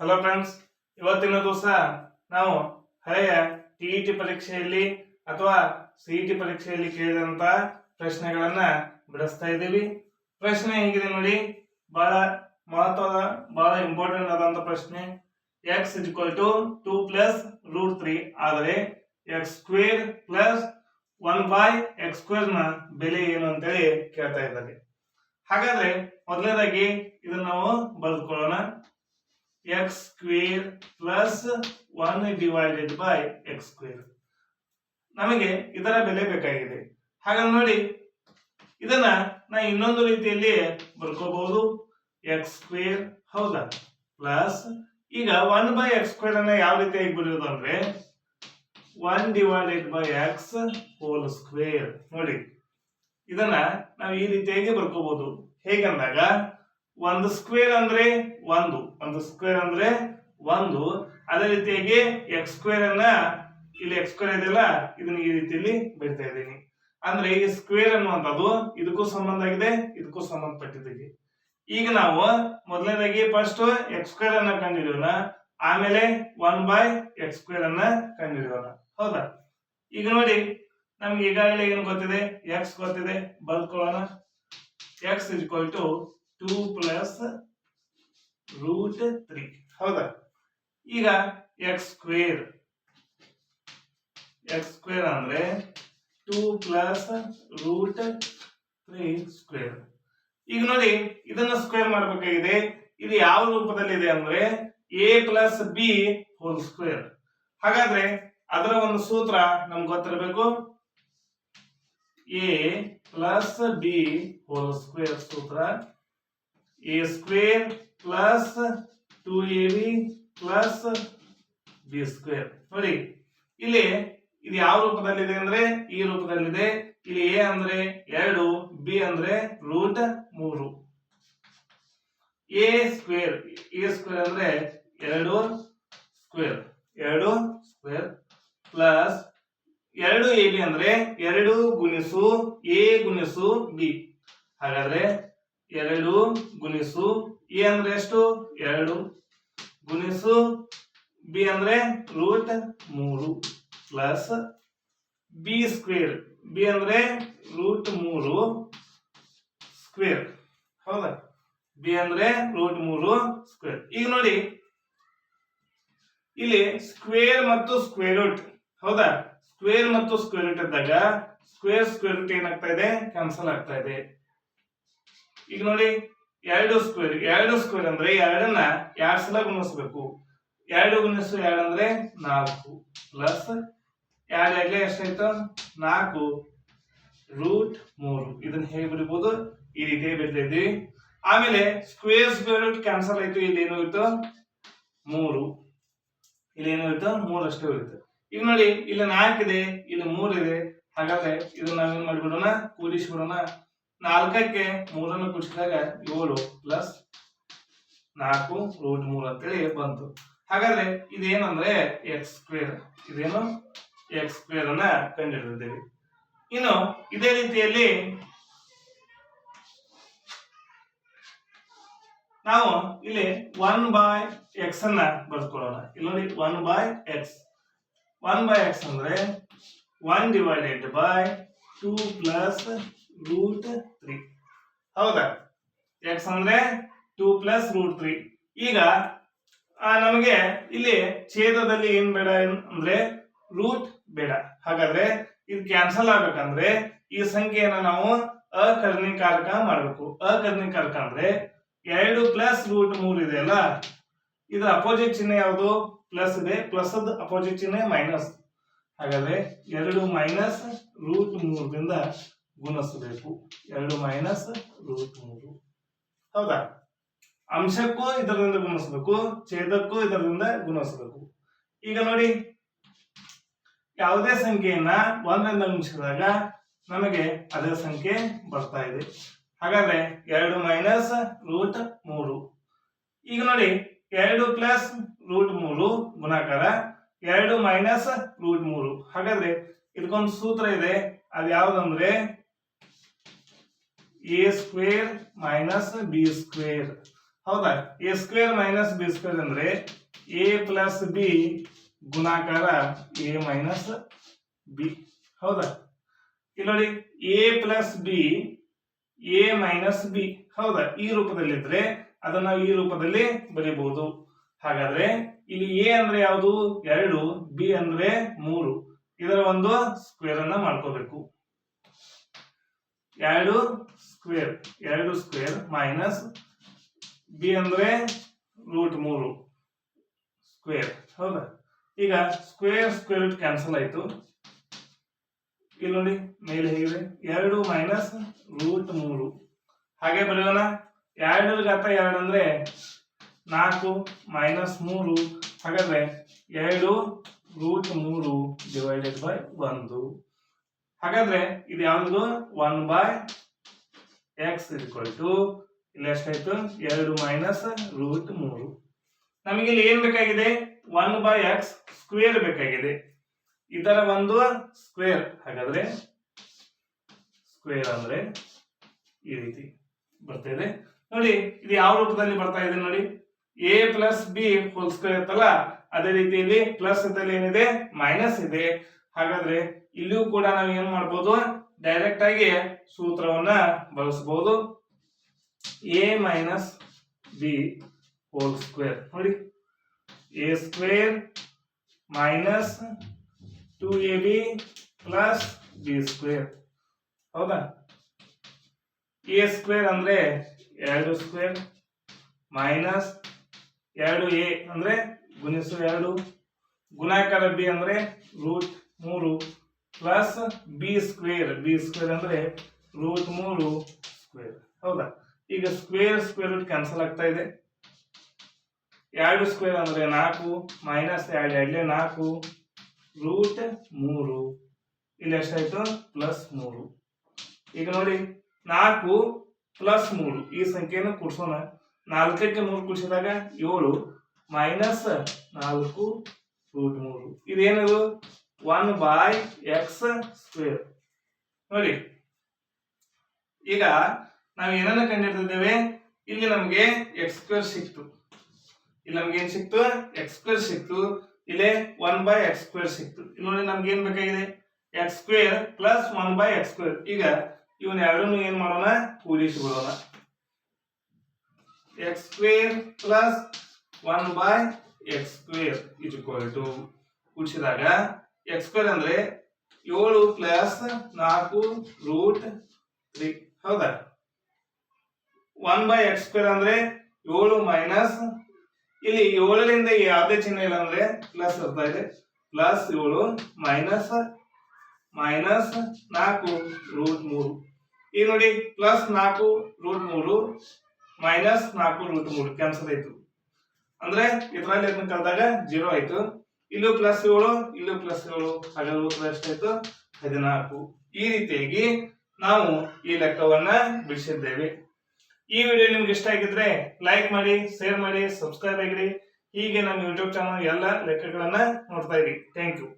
Hello friends ಇವತ್ತಿನ ದಿವಸ ನಾವು ಹಳೆಯ ಟಿಇಟಿ ಪರೀಕ್ಷೆಯಲ್ಲಿ ಅಥವಾ ಸಿಇಟಿ ಪರೀಕ್ಷೆಯಲ್ಲಿ ಕೇಳಿದಂತ ಪ್ರಶ್ನೆಗಳನ್ನ ಬಿಡಿಸ್ತಾ ಇದ್ದೀವಿ. ಪ್ರಶ್ನೆ ಹೇಗಿದೆ ನೋಡಿ, ಬಹಳ ಮಹತ್ವದ, ಬಹಳ ಇಂಪಾರ್ಟೆಂಟ್ ಆದಂತ ಪ್ರಶ್ನೆ. X is equal to two plus root three ಆದರೆ x square plus one by x ಸ್ಕ್ವೇರ್ನ ಬೆಲೆ ಏನು ಅಂತೇಳಿ ಕೇಳ್ತಾ ಇದ್ದಾರೆ. ಹಾಗಾದ್ರೆ ಮೊದಲನೇದಾಗಿ ಇದನ್ನ ನಾವು ಬರೆದುಕೊಳ್ಳೋಣ. X square plus one divided by x square ನಮಗೆ ಇದರ ಬೆಲೆ ಬೇಕಾಗಿದೆ. ಹಾಗಾಗಿ ನೋಡಿ, ಇದನ್ನ ನಾ ಇನ್ನೊಂದು ರೀತಿಯಲ್ಲಿ ಬರ್ಕೋಬಹುದು. ಎಕ್ಸ್ ಸ್ಕ್ವೇರ್ ಹೌದಾ? ಪ್ಲಸ್ ಈಗ ಒನ್ ಬೈ ಎಕ್ಸ್ ಸ್ಕ್ವೇರ್ ಅನ್ನ ಯಾವ ರೀತಿಯಾಗಿ ಬರೆಯೋದು ಅಂದ್ರೆ one divided by x whole square ನೋಡಿ, ಇದನ್ನ ನಾವು ಈ ರೀತಿಯಾಗಿ ಬರ್ಕೋಬಹುದು. ಹೇಗಂದಾಗ ಒಂದು ಸ್ಕ್ವೇರ್ ಅಂದ್ರೆ ಒಂದು ಒಂದು ಸ್ಕ್ವೇರ್ ಅಂದ್ರೆ ಒಂದು. ಅದೇ ರೀತಿಯಾಗಿ ಎಕ್ಸ್ ಸ್ಕ್ವೇರ್ ಅನ್ನ ಇಲ್ಲಿ ಎಕ್ಸ್ ಸ್ಕ್ವೇರ್ ಇದೆಯಲ್ಲ, ಇದನ್ನ ಈ ರೀತಿಯಲ್ಲಿ ಬಿಡ್ತಾ ಇದ್ದೀನಿ. ಅಂದ್ರೆ ಈ ಸ್ಕ್ವೇರ್ ಅನ್ನುವಂಥದ್ದು ಇದಕ್ಕೂ ಸಂಬಂಧ ಆಗಿದೆ, ಇದಕ್ಕೂ ಸಂಬಂಧಪಟ್ಟಿದೆ ಈಗ ನಾವು ಮೊದಲನೇದಾಗಿ ಫಸ್ಟ್ ಎಕ್ಸ್ ಸ್ಕ್ವೇರ್ ಅನ್ನ ಕಂಡುಹಿಡಿಯೋಣ, ಆಮೇಲೆ ಒನ್ ಬೈ ಎಕ್ಸ್ ಸ್ಕ್ವೇರ್ ಅನ್ನ ಕಂಡುಹಿಡಿಯೋಣ. ಹೌದಾ? ಈಗ ನೋಡಿ, ನಮ್ಗೆ ಈಗಾಗಲೇ ಏನು ಗೊತ್ತಿದೆ? ಎಕ್ಸ್ ಗೊತ್ತಿದೆ. ಬರ್ಕೊಳ್ಳೋಣ x is to two plus root three ಹೌದಾ? ಈಗ ಎಕ್ಸ್ ಸ್ಕ್ವೇರ್ ಎಕ್ಸ್ ಸ್ಕ್ವೇರ್ ಅಂದ್ರೆ two plus root three square ಈಗ ನೋಡಿ, ಇದನ್ನ ಸ್ಕ್ವೇರ್ ಮಾಡಬೇಕಾಗಿದೆ. ಇದು ಯಾವ ರೂಪದಲ್ಲಿ ಇದೆ ಅಂದ್ರೆ a plus b whole square ಹಾಗಾದ್ರೆ ಅದರ ಒಂದು ಸೂತ್ರ ನಮ್ಗೆ ಗೊತ್ತಿರಬೇಕು? A plus b whole square ಸೂತ್ರ. A square plus two a b plus b square ನೋಡಿ, ಇಲ್ಲಿ ಇದು ಯಾವ ರೂಪದಲ್ಲಿದೆ ಅಂದ್ರೆ, ಈ ರೂಪದಲ್ಲಿದೆ. ಇಲ್ಲಿ ಎ ಅಂದ್ರೆ ಎರಡು ಬಿ ಅಂದ್ರೆ ರೂಟ್ ಮೂರು. ಎ ಸ್ಕ್ವೇರ್ ಎ ಸ್ಕ್ವೇರ್ ಅಂದ್ರೆ ಎರಡು ಸ್ಕ್ವೇರ್ ಎರಡು ಸ್ಕ್ವೇರ್ ಪ್ಲಸ್ ಎರಡು ಎ ಬಿ ಅಂದ್ರೆ ಎರಡು ಗುಣಿಸು ಎ ಗುಣಿಸು ಬಿ ಹಾಗಾದ್ರೆ ಎರಡು ಗುಣಿಸು ಎ ಅಂದ್ರೆ ಎಷ್ಟು? ಎರಡು. ಗುಣಿಸು ಬಿ ಅಂದ್ರೆ ರೂಟ್ ಮೂರು ಪ್ಲಸ್ ಬಿ ಸ್ಕ್ವೇರ್ ಬಿ ಅಂದ್ರೆ ರೂಟ್ ಮೂರು ಸ್ಕ್ವೇರ್ ಹೌದಾ? ಬಿ ಅಂದ್ರೆ ರೂಟ್ ಮೂರು ಸ್ಕ್ವೇರ್ ಈಗ ನೋಡಿ. ಇಲ್ಲಿ ಸ್ಕ್ವೇರ್ ಮತ್ತು ಸ್ಕ್ವೇರ್ ರೂಟ್ ಹೌದಾ? ಸ್ಕ್ವೇರ್ ಮತ್ತು ಸ್ಕ್ವೇರ್ ರೂಟ್ ಇದ್ದಾಗ ಸ್ಕ್ವೇರ್ ಸ್ಕ್ವೇರ್ ರೂಟ್ ಏನಾಗ್ತಾ ಇದೆ? ಕ್ಯಾನ್ಸಲ್ ಆಗ್ತಾ ಇದೆ. ಈಗ ನೋಡಿ, ಎರಡು ಸ್ಕ್ವೇರ್ ಎರಡು ಸ್ಕ್ವೇರ್ ಅಂದ್ರೆ ಎರಡನ್ನ ಎರಡ್ ಸಲ ಗುಣಿಸ್ಬೇಕು. ಎರಡು ಗುಣಿಸು ಎರಡು ಅಂದ್ರೆ ನಾಲ್ಕು ಪ್ಲಸ್ ಎರಡು ಎರಡ್ಲೆ ಎಷ್ಟಾಯ್ತು? ನಾಲ್ಕು ರೂಟ್ ಮೂರು. ಇದನ್ನ ಹೇಗೆ ಬರೀಬಹುದು ಈ ರೀತಿ ಬರೀತಾ ಇದ್ವಿ. ಆಮೇಲೆ ಸ್ಕ್ವೇರ್ ಸ್ಕ್ವೇರ್ ರೂಟ್ ಕ್ಯಾನ್ಸಲ್ ಆಯ್ತು, ಇಲ್ಲಿ ಏನು ಇತ್ತು ಮೂರು. ಇಲ್ಲಿ ಏನು ಇತ್ತು ಮೂರು ಅಷ್ಟೇ ಇರುತ್ತೆ ಈಗ ನೋಡಿ, ಇಲ್ಲಿ ನಾಲ್ಕಿದೆ ಇಲ್ಲಿ ಮೂರ್ ಇದೆ. ಹಾಗಾದ್ರೆ ಇದನ್ನ ನಾವೇನ್ ಮಾಡ್ಬಿಡೋಣ? ಕೂಡಿಸ್ಬಿಡೋಣ ನಾಲ್ಕಕ್ಕೆ ಮೂರನ್ನು ಕುಚ್ಚಿದಾಗ ಏಳು ಪ್ಲಸ್ ನಾಲ್ಕು ರೂಟ್ ಮೂರು ಅಂತೇಳಿ ಬಂತು ಹಾಗಾದ್ರೆ ಇದೇನಂದ್ರೆ ಎಕ್ಸ್ ಸ್ಕ್ವೇರ್ ಇದೇನು ಎಕ್ಸ್ ಸ್ಕ್ವೇರ್ ಅನ್ನ ಕಂಡುಹಿಡಿದಿದ್ದೇವೆ ಇನ್ನು ಇದೇ ರೀತಿಯಲ್ಲಿ ನಾವು ಇಲ್ಲಿ ಒನ್ ಬೈ ಎಕ್ಸ್ ಅನ್ನ ಬರ್ಕೊಳ್ಳೋಣ ಇಲ್ಲಿ ನೋಡಿ one by x one by x ಅಂದ್ರೆ one divided by two plus root three. ಹೌದಾ? ಅಂದ್ರೆ ಟೂ ಪ್ಲಸ್ ರೂಟ್ ತ್ರೀ. ಈಗ ನಮಗೆ ಇಲ್ಲಿ ಛೇದದಲ್ಲಿ ಏನ್ ಬೇಡ ಅಂದ್ರೆ ರೂಟ್ ಬೇಡ. ಹಾಗಾದ್ರೆ ಇದು ಕ್ಯಾನ್ಸಲ್ ಆಗ್ಬೇಕಂದ್ರೆ ಈ ಸಂಖ್ಯೆಯನ್ನ ನಾವು ಅಕರ್ಣಿಕಾರಕ ಮಾಡಬೇಕು. ಅಕರ್ಣಿಕಾರಕ ಅಂದ್ರೆ ಎರಡು ಪ್ಲಸ್ ರೂಟ್ ಮೂರ್ ಇದೆ ಅಲ್ಲ? ಇದರ ಅಪೋಸಿಟ್ ಚಿಹ್ನೆ ಯಾವುದು? ಪ್ಲಸ್ ಇದೆ. ಪ್ಲಸ್ ಅಪೋಸಿಟ್ ಚಿಹ್ನೆ ಮೈನಸ್. ಹಾಗಾದ್ರೆ ಎರಡು ಮೈನಸ್ ರೂಟ್ ಮೂರರಿಂದ ಗುಣಿಸಬೇಕು ಎರಡು ಮೈನಸ್ ರೂಟ್ ಮೂರು. ಹೌದಾ? ಅಂಶಕ್ಕೂ ಇದರಿಂದ ಗುಣಿಸಬೇಕು ಛೇದಕ್ಕೂ ಇದರಿಂದ ಗುಣಿಸಬೇಕು ಈಗ ನೋಡಿ, ಯಾವುದೇ ಸಂಖ್ಯೆಯನ್ನ ಒಂದರಿಂದ ಗುಣಿಸಿದಾಗ ನಮಗೆ ಅದೇ ಸಂಖ್ಯೆ ಬರ್ತಾ ಇದೆ. ಹಾಗಾದ್ರೆ ಎರಡು ಮೈನಸ್ ರೂಟ್ ಮೂರು. ಈಗ ನೋಡಿ, ಎರಡು ಪ್ಲಸ್ ರೂಟ್ ಮೂರು ಗುಣಾಕಾರ ಎರಡು ಮೈನಸ್ ರೂಟ್ ಮೂರು. ಹಾಗಾದ್ರೆ ಇದಕ್ಕೊಂದು ಸೂತ್ರ ಇದೆ. ಅದು ಯಾವ್ದಂದ್ರೆ a square minus b square ಹೌದಾ? A square minus b square ಅಂದ್ರೆ ಎ ಪ್ಲಸ್ ಬಿ ಗುಣಾಕಾರ ಎ ಮೈನಸ್ ಬಿ ಹೌದಾ? ಇಲ್ಲಿ ನೋಡಿ a plus b a minus b ಹೌದಾ? ಈ ರೂಪದಲ್ಲಿದ್ರೆ ಅದನ್ನ ಈ ರೂಪದಲ್ಲಿ ಬರೀಬಹುದು. ಹಾಗಾದ್ರೆ ಇಲ್ಲಿ ಎ ಅಂದ್ರೆ ಯಾವುದು? ಎರಡು. ಬಿ ಅಂದ್ರೆ ಮೂರು. ಇದರ ಒಂದು ಸ್ಕ್ವೇರ್ ಅನ್ನ ಮಾಡ್ಕೋಬೇಕು. ಎರಡು ಸ್ಕ್ವೇರ್ ಎರಡು ಸ್ಕ್ವೇರ್ ಮೈನಸ್ ಬಿ ಅಂದ್ರೆ ರೂಟ್ ಮೂರು ಸ್ಕ್ವೇರ್ ಹೌದಾ? ಈಗ ಸ್ಕ್ವೇರ್ ಸ್ಕ್ವೇರ್ ಕ್ಯಾನ್ಸಲ್ ಆಯ್ತು. ಇಲ್ಲಿ ನೋಡಿ, ಮೇಲೆ ಹೇಗಿದೆ? ಎರಡು ಮೈನಸ್ ರೂಟ್ ಮೂರು. ಹಾಗೆ ಬರೆಯೋಣ. ಎರಡು ಗತ ಎರಡು ಅಂದ್ರೆ ನಾಲ್ಕು ಮೈನಸ್ ಮೂರು. ಹಾಗಾದ್ರೆ ಎರಡು ರೂಟ್ ಮೂರು ಡಿವೈಡೆಡ್ ಬೈ ಒಂದು. ಹಾಗಾದ್ರೆ ಇದು ಯಾವುದು? One by x equal to ಇಲ್ಲಿ ಎಷ್ಟಾಯ್ತು? ಎರಡು ಮೈನಸ್ ರೂಟ್ ಮೂರು. ನಮಗೆ ಇಲ್ಲಿ ಏನ್ ಬೇಕಾಗಿದೆ? ಒನ್ ಬೈ ಎಕ್ಸ್ ಸ್ಕ್ವೇರ್ ಬೇಕಾಗಿದೆ. ಇದರ ಒಂದು ಸ್ಕ್ವೇರ್ ಹಾಗಾದ್ರೆ ಸ್ಕ್ವೇರ್ ಅಂದ್ರೆ ಈ ರೀತಿ ಬರ್ತಾ ಇದೆ. ನೋಡಿ, ಇದು ಯಾವ ರೂಪದಲ್ಲಿ ಬರ್ತಾ ಇದೆ ನೋಡಿ. A plus b whole square ಇರ್ತಲ್ಲ ಅದೇ ರೀತಿಯಲ್ಲಿ ಪ್ಲಸ್ ಇದ್ದಲ್ಲಿ ಏನಿದೆ? ಮೈನಸ್ ಇದೆ. ಹಾಗಾದ್ರೆ ಇಲ್ಲಿಯೂ ಕೂಡ ನಾವು ಏನ್ ಮಾಡ್ಬೋದು? ಡೈರೆಕ್ಟ್ ಆಗಿ ಸೂತ್ರವನ್ನ ಬಳಸಬಹುದು a minus b whole square ನೋಡಿ. A square minus two a b plus b square ಹೌದಾ? ಎ ಸ್ಕ್ವೇರ್ ಅಂದ್ರೆ ಎರಡು ಸ್ಕ್ವೇರ್ ಮೈನಸ್ ಎರಡು ಎ ಅಂದ್ರೆ ಗುಣಿಸು ಎರಡು. ಗುಣಾಕಾರ ಬಿ ಅಂದ್ರೆ ರೂಟ್ ಮೂರು plus b square b square ಅಂದ್ರೆ ರೂಟ್ ಮೂರು ಸ್ಕ್ವೇರ್ ಹೌದಾ? ಈಗ ಸ್ಕ್ವೇರ್ ಸ್ಕ್ವೇರ್ ಕ್ಯಾನ್ಸಲ್ ಆಗ್ತಾ ಇದೆ. ಎರಡು ಸ್ಕ್ವೇರ್ ಅಂದ್ರೆ ನಾಲ್ಕು ಮೈನಸ್ ಎರಡು, ಎರಡಲೇ ನಾಲ್ಕು ರೂಟ್ ಮೂರು. ಇಲ್ಲಿ ಎಷ್ಟಾಯ್ತು? ಪ್ಲಸ್ ಮೂರು. ಈಗ ನೋಡಿ, ನಾಲ್ಕು ಪ್ಲಸ್ ಮೂರು. ಈ ಸಂಖ್ಯೆಯನ್ನು ಕೂಡಿಸೋಣ. ನಾಲ್ಕಕ್ಕೆ ಮೂರು ಕೂಡಿಸಿದಾಗ ಏಳು ಮೈನಸ್ ನಾಲ್ಕು ರೂಟ್ ಮೂರು. ಇದೇನದು? ಒನ್ ಬೈ ಎಕ್ಸ್ ಸ್ಕ್ವೇರ್ ನೋಡಿ. ಈಗ ನಾವು ಏನನ್ನ ಕಂಡಿಡ್ತಿದ್ದೇವೆ ಇಲ್ಲಿ ನಮಗೆ ಎಕ್ಸ್ ಸ್ಕ್ವೇರ್ ಸಿಕ್ತು. ಇಲ್ಲಿ ನಮ್ಗೆ ಏನ್ ಸಿಕ್ತು? ಎಕ್ಸ್ ಸ್ಕ್ವೇರ್ ಸಿಕ್ತು. ಇಲ್ಲಿ ಒನ್ ಬೈ ಎಕ್ಸ್ ಸ್ಕ್ವೇರ್ ಸಿಕ್ತು. ಇಲ್ಲಿ ನೋಡಿ ನಮ್ಗೆ ಏನ್ ಬೇಕಾಗಿದೆ? X square plus one by x square ಈಗ ಇವನ್ ಎರಡನ್ನು ಏನ್ ಮಾಡೋಣ? ಕೂಡಿಸಿಬಿಡೋಣ x square plus one by x square is equal to ಕೂಡಿಸಿದಾಗ X square ಅಂದ್ರೆ ಏಳು ಪ್ಲಸ್ ನಾಲ್ಕು ರೂಟ್ ತ್ರೀ ಹೌದಾ? ಒನ್ ಬೈ ಎಕ್ಸ್ ಸ್ಕ್ವೇರ್ ಅಂದ್ರೆ ಏಳು ಮೈನಸ್ ಇಲ್ಲಿ ಏಳರಿಂದ ಯಾವುದೇ ಚಿಹ್ನೆ ಇಲ್ಲ ಅಂದ್ರೆ ಪ್ಲಸ್ ಇರ್ತಾ ಇದೆ. ಪ್ಲಸ್ ಏಳು ಮೈನಸ್ ಮೈನಸ್ ನಾಲ್ಕು ರೂಟ್ ಮೂರು. ಈಗ ನೋಡಿ ಪ್ಲಸ್ ನಾಲ್ಕು ರೂಟ್ ಮೂರು ಮೈನಸ್ ನಾಲ್ಕು ರೂಟ್ ಮೂರು ಕ್ಯಾನ್ಸಲ್ ಆಯ್ತು. ಅಂದ್ರೆ ಇದರಲ್ಲಿ ಕಳೆದಾಗ ಜೀರೋ ಆಯ್ತು. ಇಲ್ಲೂ ಪ್ಲಸ್ ಏಳು, ಇಲ್ಲೂ ಪ್ಲಸ್ ಏಳು ಹಾಗಾದ್ರೆ ಉತ್ತರ ಎಷ್ಟಾಯ್ತು? ಹದಿನಾಲ್ಕು. ಈ ರೀತಿಯಾಗಿ ನಾವು ಈ ಲೆಕ್ಕವನ್ನ ಬಿಡಿಸಿದ್ದೇವೆ. ಈ ವಿಡಿಯೋ ನಿಮ್ಗೆ ಇಷ್ಟ ಆಗಿದ್ರೆ ಲೈಕ್ ಮಾಡಿ ಶೇರ್ ಮಾಡಿ ಸಬ್ಸ್ಕ್ರೈಬ್ ಆಗಿರಿ. ಹೀಗೆ ನಮ್ಮ ಯೂಟ್ಯೂಬ್ ಚಾನಲ್ ಎಲ್ಲ ಲೆಕ್ಕಗಳನ್ನ ನೋಡ್ತಾ ಇರಿ. Thank you